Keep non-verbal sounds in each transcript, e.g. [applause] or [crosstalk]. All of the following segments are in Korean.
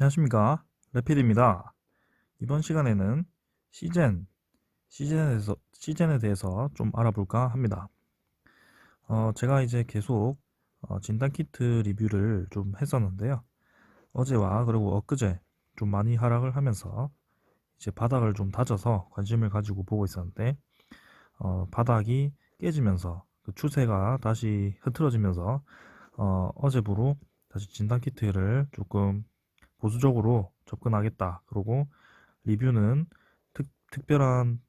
안녕하십니까. 레피드입니다. 이번 시간에는 시젠 시젠에 대해서, 시젠에 대해서 좀 알아볼까 합니다. 어, 제가 이제 계속 어, 진단 키트 리뷰를 좀 했었는데요. 어제와 그리고 엊그제 좀 많이 하락을 하면서 이제 바닥을 좀 다져서 관심을 가지고 보고 있었는데 어, 바닥이 깨지면서 그 추세가 다시 흐트러지면서 어, 어제부로 다시 진단 키트를 조금 보수적으로 접근하겠다. 그리고 리뷰는 특, 특별한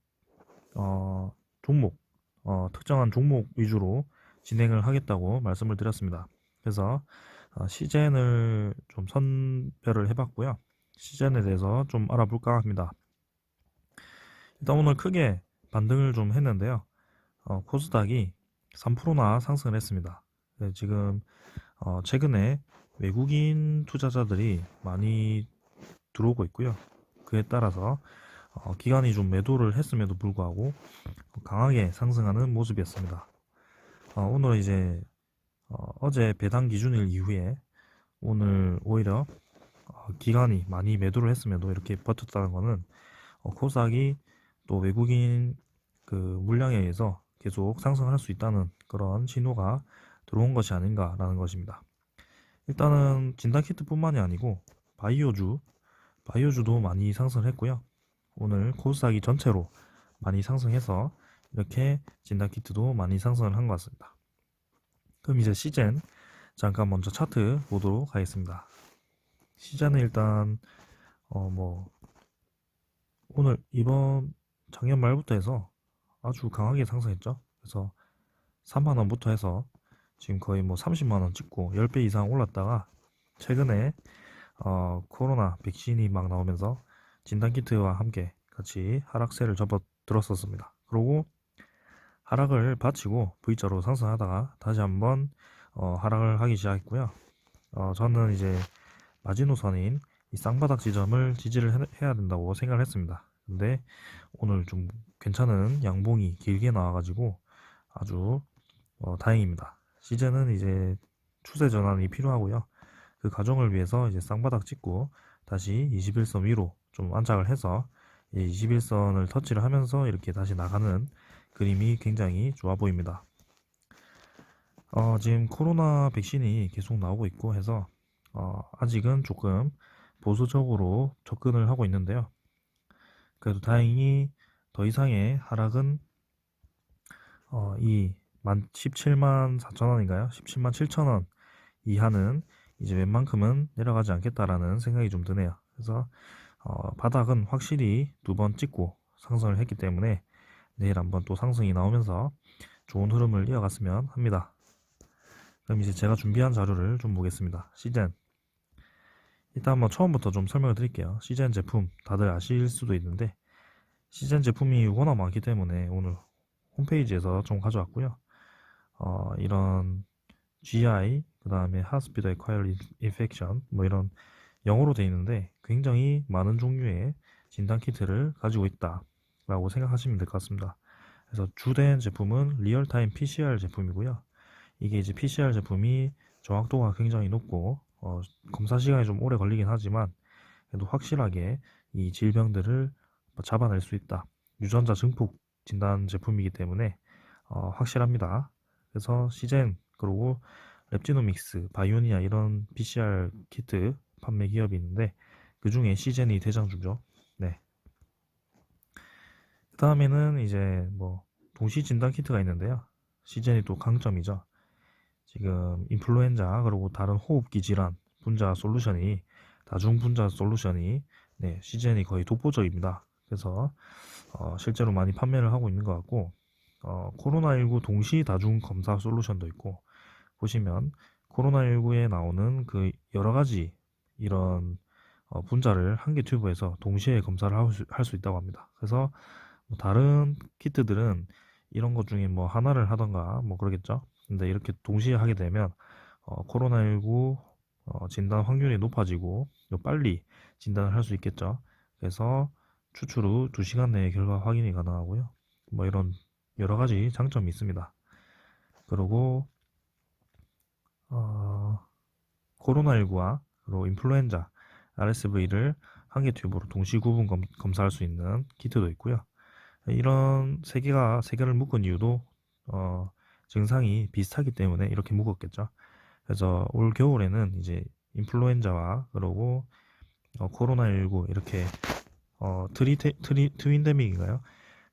어, 종목, 어, 특정한 종목 위주로 진행을 하겠다고 말씀을 드렸습니다. 그래서 어, 시젠을 좀 선별을 해봤고요. 시젠에 대해서 좀 알아볼까 합니다. 일단 오늘 크게 반등을 좀 했는데요. 어, 코스닥이 3%나 상승을 했습니다. 네, 지금 어, 최근에 외국인 투자자들이 많이 들어오고 있고요. 그에 따라서 어, 기관이 좀 매도를 했음에도 불구하고 강하게 상승하는 모습이었습니다. 어, 오늘 이제 어, 제 배당 기준일 이후에 오늘 오히려 어, 기관이 많이 매도를 했음에도 이렇게 버텼다는 것은 어, 코스닥이 또 외국인 그 물량에 의해서 계속 상승할 수 있다는 그런 신호가 들어온 것이 아닌가라는 것입니다. 일단은 진단키트뿐만이 아니고 바이오주, 바이오주도 많이 상승했고요. 오늘 코스닥이 전체로 많이 상승해서 이렇게 진단키트도 많이 상승을 한 것 같습니다. 그럼 이제 시젠 잠깐 먼저 차트 보도록 하겠습니다. 시젠은 일단 어 뭐 오늘 이번 작년 말부터 해서 아주 강하게 상승했죠. 그래서 3만 원부터 해서 지금 거의 뭐 30만 원 찍고 10배 이상 올랐다가 최근에 어, 코로나 백신이 막 나오면서 진단 키트와 함께 같이 하락세를 접어 들었었습니다. 그리고 하락을 바치고 V자로 상승하다가 다시 한번 어, 하락을 하기 시작했고요. 어, 저는 이제 마지노선인 이 쌍바닥 지점을 지지를 해, 해야 된다고 생각을 했습니다. 근데 오늘 좀 괜찮은 양봉이 길게 나와가지고 아주 어, 다행입니다. 시즌은 이제 추세 전환이 필요하고요. 그 과정을 위해서 이제 쌍바닥 찍고 다시 21선 위로 좀 안착을 해서 21선을 터치를 하면서 이렇게 다시 나가는 그림이 굉장히 좋아 보입니다. 어, 지금 코로나 백신이 계속 나오고 있고 해서 어, 아직은 조금 보수적으로 접근을 하고 있는데요. 그래도 다행히 더 이상의 하락은 어, 이 17만 4천 원인가요? 17만 7천 원 이하는 이제 웬만큼은 내려가지 않겠다라는 생각이 좀 드네요. 그래서 어, 바닥은 확실히 두 번 찍고 상승을 했기 때문에 내일 한번 또 상승이 나오면서 좋은 흐름을 이어갔으면 합니다. 그럼 이제 제가 준비한 자료를 좀 보겠습니다. 시젠 일단 한번 처음부터 좀 설명을 드릴게요. 시젠 제품 다들 아실 수도 있는데 시젠 제품이 워낙 많기 때문에 오늘 홈페이지에서 좀 가져왔고요. 어, 이런 GI, 그 다음에 Hospital Acquired Infection, 뭐 이런 영어로 되어 있는데 굉장히 많은 종류의 진단 키트를 가지고 있다라고 생각하시면 될 것 같습니다. 그래서 주된 제품은 리얼타임 PCR 제품이고요. 이게 이제 PCR 제품이 정확도가 굉장히 높고 어, 검사 시간이 좀 오래 걸리긴 하지만 그래도 확실하게 이 질병들을 잡아낼 수 있다. 유전자 증폭 진단 제품이기 때문에 어, 확실합니다. 그래서 시젠 그리고 랩지노믹스, 바이오니아 이런 PCR 키트 판매 기업이 있는데 그 중에 시젠이 대장주죠. 네. 그 다음에는 이제 뭐 동시 진단 키트가 있는데요. 시젠이 또 강점이죠. 지금 인플루엔자 그리고 다른 호흡기 질환 분자 솔루션이 다중 분자 솔루션이 네, 시젠이 거의 독보적입니다. 그래서 어, 실제로 많이 판매를 하고 있는 것 같고 어, 코로나19 동시 다중 검사 솔루션도 있고 보시면 코로나19에 나오는 그 여러 가지 이런 어, 분자를 한 개 튜브에서 동시에 검사를 할수 있다고 합니다. 그래서 뭐 다른 키트들은 이런 것 중에 뭐 하나를 하던가 뭐 그러겠죠. 근데 이렇게 동시에 하게 되면 어, 코로나19 어, 진단 확률이 높아지고 빨리 진단을 할 수 있겠죠. 그래서 추출 후 2시간 내에 결과 확인이 가능하고요. 뭐 이런 여러 가지 장점이 있습니다. 그리고 어, 코로나19와 그리고 인플루엔자 RSV를 한 개 튜브로 동시 구분 검, 검사할 수 있는 키트도 있고요. 이런 세 개가 세 개를 묶은 이유도 어, 증상이 비슷하기 때문에 이렇게 묶었겠죠. 그래서 올 겨울에는 이제 인플루엔자와 그리고 어, 코로나19 이렇게 어, 트리, 트윈데믹인가요?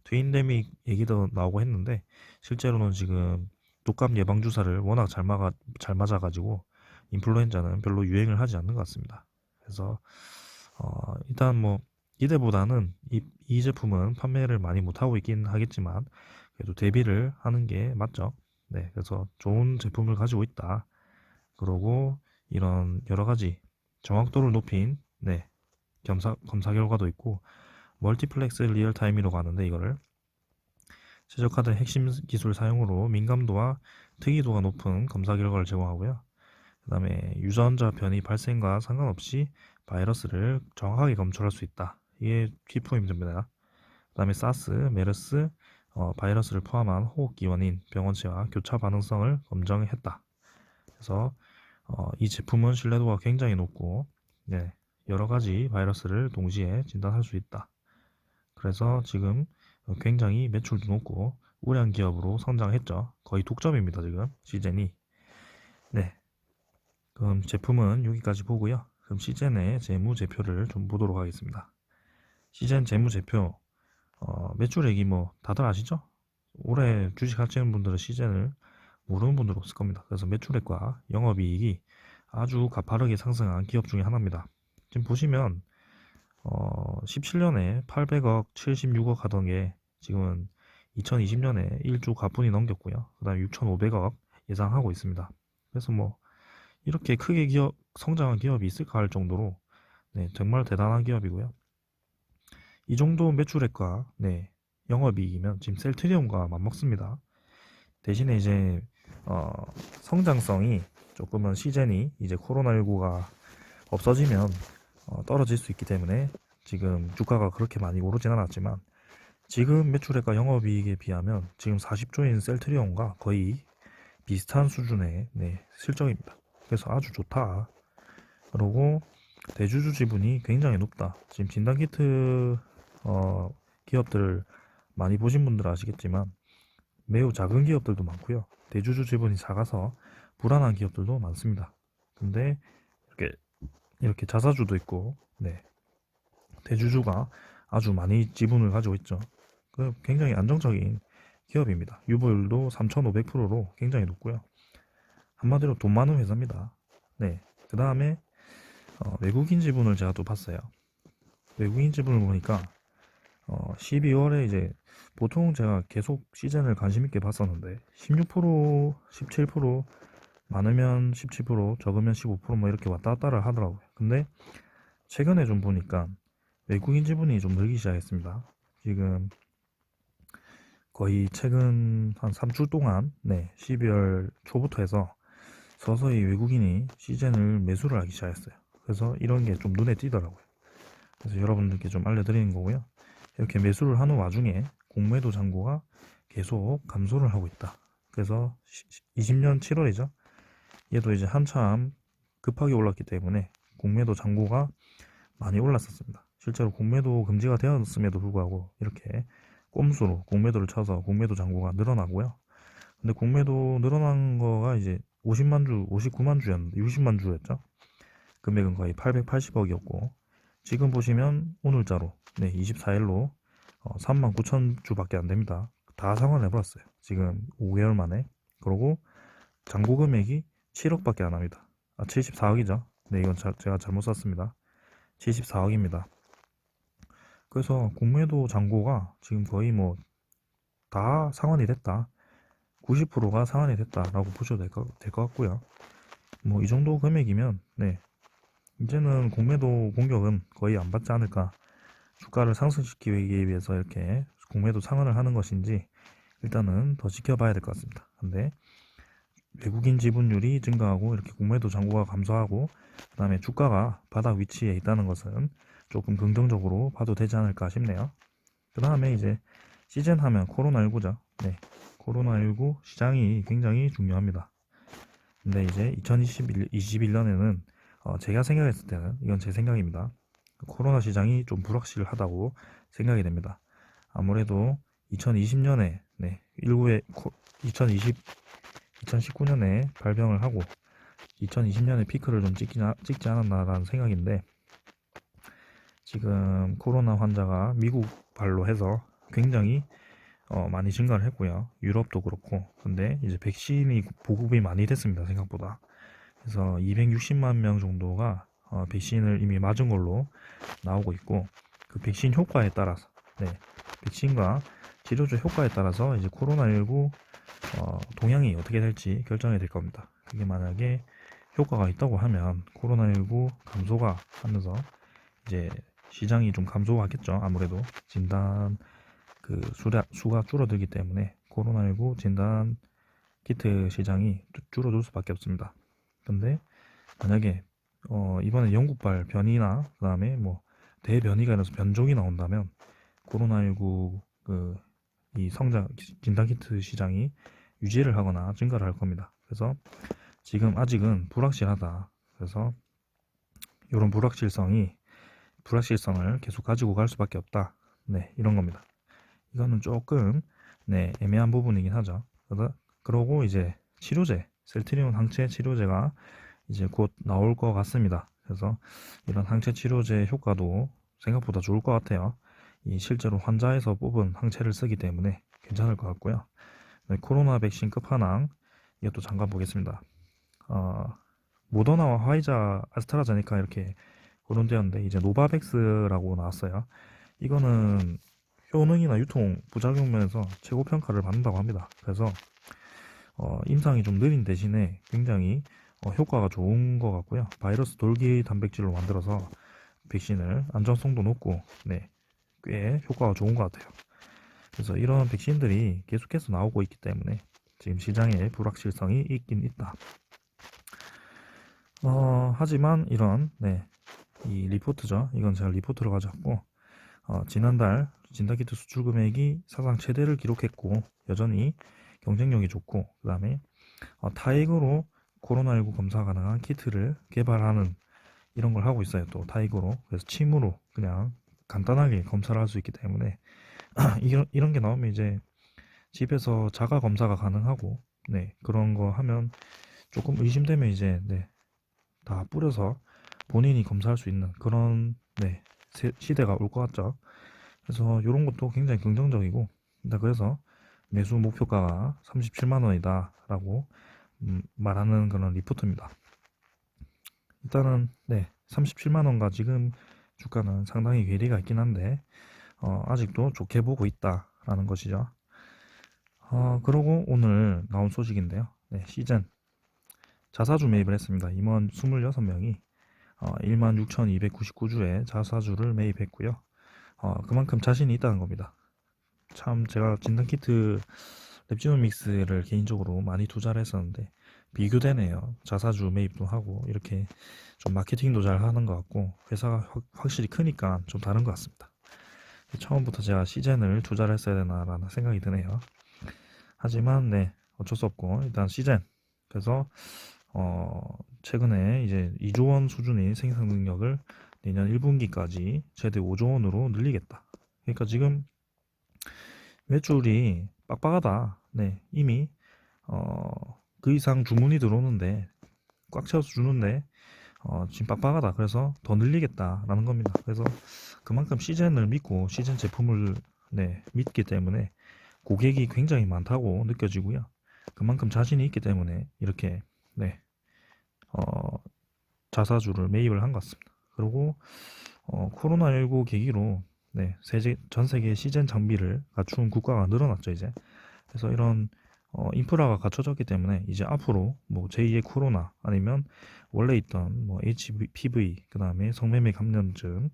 트윈데믹 얘기도 나오고 했는데 실제로는 지금 독감 예방 주사를 워낙 잘 막아 잘 맞아가지고 인플루엔자는 별로 유행을 하지 않는 것 같습니다. 그래서 어, 일단 뭐 기대보다는 이, 이 제품은 판매를 많이 못 하고 있긴 하겠지만 그래도 대비를 하는 게 맞죠. 네, 그래서 좋은 제품을 가지고 있다. 그러고 이런 여러 가지 정확도를 높인 네, 검사, 검사 결과도 있고 멀티플렉스 리얼타임이라고 하는데 이거를 최적화된 핵심 기술 사용으로 민감도와 특이도가 높은 검사 결과를 제공하고요. 그 다음에 유전자 변이 발생과 상관없이 바이러스를 정확하게 검출할 수 있다. 이게 키포인트입니다. 그 다음에 사스, 메르스, 어, 바이러스를 포함한 호흡기 원인, 병원체와 교차 반응성을 검증했다. 그래서 어, 이 제품은 신뢰도가 굉장히 높고 네, 여러 가지 바이러스를 동시에 진단할 수 있다. 그래서 지금 굉장히 매출도 높고 우량 기업으로 성장했죠. 거의 독점입니다. 지금 시젠이. 네. 그럼 제품은 여기까지 보고요. 그럼 시젠의 재무제표를 좀 보도록 하겠습니다. 시젠 재무제표 어, 매출액이 뭐 다들 아시죠? 올해 주식 하시는 분들은 시젠을 모르는 분들 없을 겁니다. 그래서 매출액과 영업이익이 아주 가파르게 상승한 기업 중에 하나입니다. 지금 보시면 어, 17년에 800억, 76억 하던 게 지금은 2020년에 1조 가뿐히 넘겼고요. 그 다음에 6,500억 예상하고 있습니다. 그래서 뭐 이렇게 크게 기업, 성장한 기업이 있을까 할 정도로 네, 정말 대단한 기업이고요. 이 정도 매출액과 네, 영업이익이면 지금 셀트리온과 맞먹습니다. 대신에 이제 어, 성장성이 조금은 시젠이 이제 코로나19가 없어지면 어, 떨어질 수 있기 때문에 지금 주가가 그렇게 많이 오르진 않았지만 지금 매출액과 영업이익에 비하면 지금 40조인 셀트리온과 거의 비슷한 수준의 네, 실적입니다. 그래서 아주 좋다. 그리고 대주주 지분이 굉장히 높다. 지금 진단키트 어, 기업들을 많이 보신 분들 아시겠지만 매우 작은 기업들도 많고요. 대주주 지분이 작아서 불안한 기업들도 많습니다. 근데 이렇게 자사주도 있고, 네. 대주주가 아주 많이 지분을 가지고 있죠. 그 굉장히 안정적인 기업입니다. 유보율도 3,500%로 굉장히 높고요. 한마디로 돈 많은 회사입니다. 네. 그 다음에 어, 외국인 지분을 제가 또 봤어요. 외국인 지분을 보니까 어, 12월에 이제 보통 제가 계속 시즌을 관심 있게 봤었는데 16%, 17%, 많으면 17%, 적으면 15%뭐 이렇게 왔다 갔다를 하더라고요. 근데 최근에 좀 보니까 외국인 지분이 좀 늘기 시작했습니다. 지금 거의 최근 한 3주 동안 네, 12월 초부터 해서 서서히 외국인이 시즌을 매수를 하기 시작했어요. 그래서 이런 게 좀 눈에 띄더라고요. 그래서 여러분들께 좀 알려드리는 거고요. 이렇게 매수를 하는 와중에 공매도 잔고가 계속 감소를 하고 있다. 그래서 20년 7월이죠. 얘도 이제 한참 급하게 올랐기 때문에 공매도 잔고가 많이 올랐었습니다. 실제로 공매도 금지가 되었음에도 불구하고 이렇게 꼼수로 공매도를 쳐서 공매도 잔고가 늘어나고요. 근데 공매도 늘어난 거가 이제 50만 주, 59만 주였는데 60만 주였죠. 금액은 거의 880억이었고 지금 보시면 오늘자로 네, 24일로 어, 3만 9천 주밖에 안 됩니다. 다 상환해 버렸어요. 지금 5개월 만에. 그리고 잔고 금액이 7억밖에 안 합니다. 아, 74억이죠. 네, 이건 자, 제가 잘못 샀습니다. 74억입니다. 그래서 공매도 잔고가 지금 거의 뭐 다 상환이 됐다. 90%가 상환이 됐다라고 보셔도 될 것 같고요. 뭐 이 정도 금액이면 네 이제는 공매도 공격은 거의 안 받지 않을까. 주가를 상승시키기 위해서 이렇게 공매도 상환을 하는 것인지 일단은 더 지켜봐야 될 것 같습니다. 근데 외국인 지분율이 증가하고 이렇게 공매도 잔고가 감소하고 그 다음에 주가가 바닥 위치에 있다는 것은 조금 긍정적으로 봐도 되지 않을까 싶네요. 그 다음에 이제 시즌 하면 코로나19죠. 네. 코로나19 시장이 굉장히 중요합니다. 근데 이제 2021, 21년에는 어, 제가 생각했을 때는 이건 제 생각입니다. 코로나 시장이 좀 불확실하다고 생각이 됩니다. 아무래도 2020년에 네, 일부의 2020 2019년에 발병을 하고 2020년에 피크를 좀 찍지, 찍지 않았나라는 생각인데 지금 코로나 환자가 미국 발로 해서 굉장히 어, 많이 증가를 했고요. 유럽도 그렇고. 근데 이제 백신이 보급이 많이 됐습니다. 생각보다. 그래서 260만 명 정도가 어, 백신을 이미 맞은 걸로 나오고 있고 그 백신 효과에 따라서 네, 백신과 치료제 효과에 따라서 이제 코로나19 어, 동향이 어떻게 될지 결정이 될 겁니다. 그게 만약에 효과가 있다고 하면 코로나19 감소가 하면서 이제 시장이 좀 감소하겠죠. 아무래도 진단 그 수량, 수가 줄어들기 때문에 코로나19 진단 키트 시장이 줄- 줄어들 수밖에 없습니다. 근데 만약에 어, 이번에 영국발 변이나 그다음에 뭐 대변이가 일어나서 변종이 나온다면 코로나19 그 이 성장 진단 키트 시장이 유지를 하거나 증가를 할 겁니다. 그래서 지금 아직은 불확실하다. 그래서 이런 불확실성이 불확실성을 계속 가지고 갈 수밖에 없다. 네, 이런 겁니다. 이거는 조금 네, 애매한 부분이긴 하죠. 그러다 그러고 이제 치료제, 셀트리온 항체 치료제가 이제 곧 나올 것 같습니다. 그래서 이런 항체 치료제 효과도 생각보다 좋을 것 같아요. 이 실제로 환자에서 뽑은 항체를 쓰기 때문에 괜찮을 것 같고요. 네, 코로나 백신 끝판왕 이것도 잠깐 보겠습니다. 어, 모더나와 화이자, 아스트라제네카 이렇게 거론되었는데 이제 노바백스라고 나왔어요. 이거는 효능이나 유통 부작용 면에서 최고 평가를 받는다고 합니다. 그래서 어, 임상이 좀 느린 대신에 굉장히 어, 효과가 좋은 것 같고요. 바이러스 돌기 단백질로 만들어서 백신을 안전성도 높고 네, 꽤 효과가 좋은 것 같아요. 그래서 이런 백신들이 계속해서 나오고 있기 때문에 지금 시장에 불확실성이 있긴 있다. 어, 하지만 이런 네, 이 리포트죠. 이건 제가 리포트를 가져왔고 어, 지난달 진단키트 수출 금액이 사상 최대를 기록했고 여전히 경쟁력이 좋고 그 다음에 어, 타액으로 코로나19 검사 가능한 키트를 개발하는 이런 걸 하고 있어요. 또 타액으로 그래서 침으로 그냥 간단하게 검사를 할 수 있기 때문에 [clears throat] 이런 이런 게 나오면 이제 집에서 자가 검사가 가능하고 네 그런 거 하면 조금 의심되면 이제 네 다 뿌려서 본인이 검사할 수 있는 그런 네 세- 시대가 올 것 같죠. 그래서 이런 것도 굉장히 긍정적이고 일단 그래서 매수 목표가가 37만 원이다라고 음, 말하는 그런 리포트입니다. 일단은 네 37만 원과 지금 주가는 상당히 괴리가 있긴 한데 어, 아직도 좋게 보고 있다라는 것이죠. 어, 그러고 오늘 나온 소식인데요. 네, 시즌 자사주 매입을 했습니다. 임원 26명이 어, 16,299주의 자사주를 매입했고요. 어, 그만큼 자신이 있다는 겁니다. 참 제가 진단키트 랩지노 믹스를 개인적으로 많이 투자를 했었는데 비교되네요. 자사주 매입도 하고 이렇게 좀 마케팅도 잘 하는 것 같고 회사가 확- 확실히 크니까 좀 다른 것 같습니다. 처음부터 제가 시젠을 투자를 했어야 되나라는 생각이 드네요. 하지만 네 어쩔 수 없고 일단 시젠 그래서 어 최근에 이제 2조 원 수준의 생산 능력을 내년 1분기까지 최대 5조 원으로 늘리겠다. 그러니까 지금 매출이 빡빡하다. 네 이미 어 그 이상 주문이 들어오는데 꽉 채워서 주는데 어, 지금 빡빡하다. 그래서 더 늘리겠다라는 겁니다. 그래서 그만큼 시즌을 믿고 시즌 제품을 네, 믿기 때문에 고객이 굉장히 많다고 느껴지고요. 그만큼 자신이 있기 때문에 이렇게 네, 어, 자사주를 매입을 한 것 같습니다. 그리고 어, 코로나19 계기로 네, 세계, 전 세계 시즌 장비를 갖춘 국가가 늘어났죠 이제. 그래서 이런 어, 인프라가 갖춰졌기 때문에 이제 앞으로 뭐 제2의 코로나 아니면 원래 있던 뭐 HPV 그 다음에 성매매 감염증,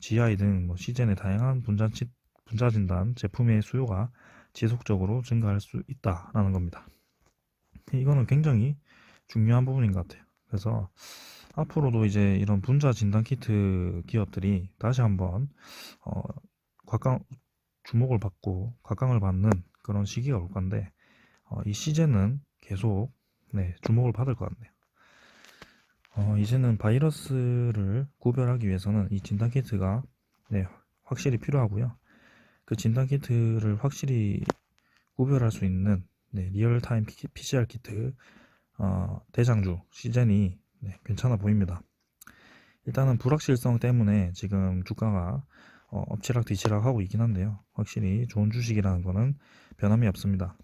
GI 등뭐 시젠의 다양한 분자 치- 분자 진단 제품의 수요가 지속적으로 증가할 수 있다라는 겁니다. 이거는 굉장히 중요한 부분인 것 같아요. 그래서 앞으로도 이제 이런 분자 진단 키트 기업들이 다시 한번 어, 곽강 주목을 받고 각광을 받는 그런 시기가 올 건데 어, 이 시즌은 계속 네, 주목을 받을 것 같네요. 어, 이제는 바이러스를 구별하기 위해서는 이 진단 키트가 네, 확실히 필요하고요. 그 진단 키트를 확실히 구별할 수 있는 네, 리얼타임 피- PCR 키트 어, 대장주 시젠이 네, 괜찮아 보입니다. 일단은 불확실성 때문에 지금 주가가 어, 엎치락 뒤치락 하고 있긴 한데요. 확실히 좋은 주식이라는 거는 변함이 없습니다.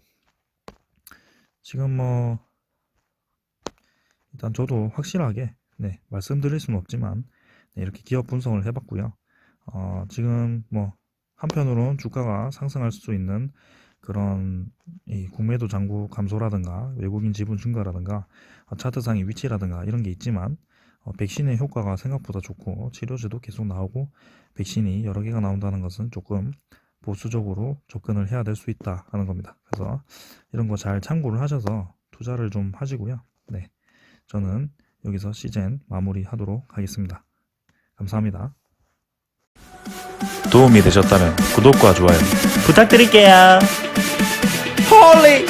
지금 뭐 일단 저도 확실하게 네, 말씀드릴 수는 없지만 네, 이렇게 기업 분석을 해봤고요. 어, 지금 뭐 한편으로는 주가가 상승할 수 있는 그런 이 국매도 잔고 감소라든가 외국인 지분 증가라든가 어, 차트상의 위치라든가 이런 게 있지만 어, 백신의 효과가 생각보다 좋고 치료제도 계속 나오고 백신이 여러 개가 나온다는 것은 조금 보수적으로 접근을 해야 될 수 있다 하는 겁니다. 그래서 이런 거 잘 참고를 하셔서 투자를 좀 하시고요. 네, 저는 여기서 시즌 마무리 하도록 하겠습니다. 감사합니다. 도움이 되셨다면 구독과 좋아요 부탁드릴게요. 홀리